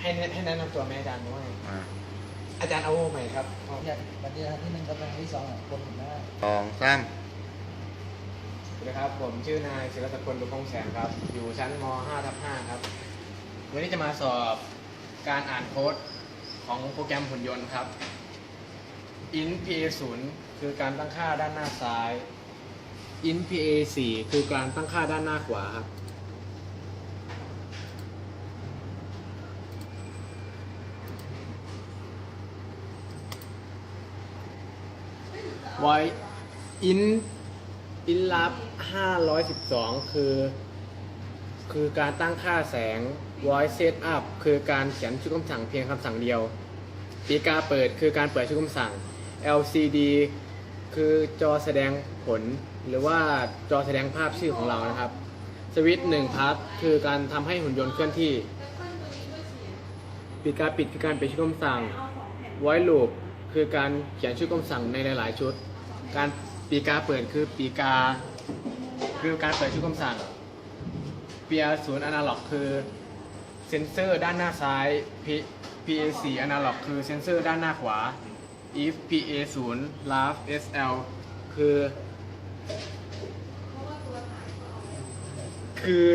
ให้แนะให้แนะนำตัวแม่อาจารย์ด้วยอ่าอาจารย์เอาใหม่ครับเนี่ยวันนี้ที่หนึ่งกับวันที่สองอะคนเห็นหน้าสองสามสวัสดีครับ ผมชื่อนายศิลปพลบุญคงแสงครับ อยู่ชั้นม 5 ทับ5ครับ วันนี้จะมาสอบการอ่านโค้ดของโปรแกรมหุ่นยนต์ครับ int pa 0คือการตั้งค่าด้านหน้าซ้าย int pa 4คือการตั้งค่าด้านหน้าขวาครับ ไว้ int int lab 512 คือ คือการตั้งค่าแสง voice setup คือการเขียนชื่อคำสั่งเพียงคำสั่งเดียวปีกาเปิดคือการเปิดชื่อคำสั่ง LCD คือจอแสดงผล หรือว่าจอแสดงภาพชื่อของเรานะครับ สวิตช์หนึ่งพัทคือการทำให้หุ่นยนต์เคลื่อนที่ปีกาปิดคือการเปิดชื่อคำสั่ง voice loop คือการเขียนชื่อคำสั่งในหลาย ๆ ชุด การปีกาเปิดคือปีกา คือการเปิดชื่อคำสั่ง PA 0 Analog คือเซนเซอร์ด้านหน้าซ้าย P- PA 4 Analog คือเซนเซอร์ด้านหน้าขวา if PA 0 LAV SL คือ คือ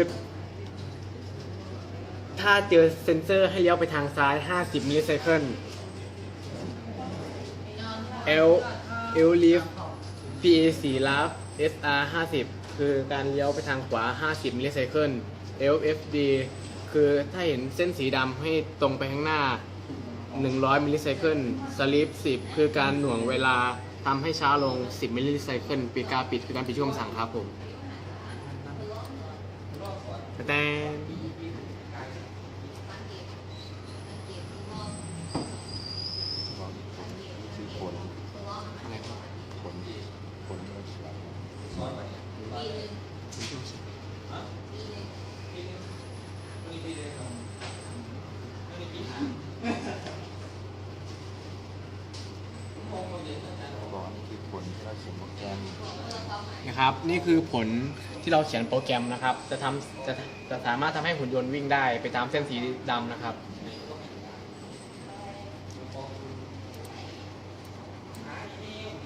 ถ้าเจอเซนเซอร์ให้เลี้ยวไปทางซ้าย 50มิลลิเซเคัน L L lift PA 4 LAV SR 50 คือการเลี้ยวไปทางขวา 50มิลลิเซเคัน LFD คือถ้าเห็นเส้นสีดำให้ตรงไปข้างหน้า 100มิลลิเซเคัน Sleep 10 คือการหน่วงเวลาทำให้ช้าลง 10มิลลิเซเคันปีกาปิดคือการปิดช่วงสั่งครับผมแต่ คือผล ผลผลเราเสียบอกนี่คือผลที่เราเขียนโปรแกรมนะครับ นี่คือผลที่เราเขียนโปรแกรมนะครับ จะทำจะจะสามารถทำให้หุ่นยนต์วิ่งได้ไปตามเส้นสีดำนะครับ Amen.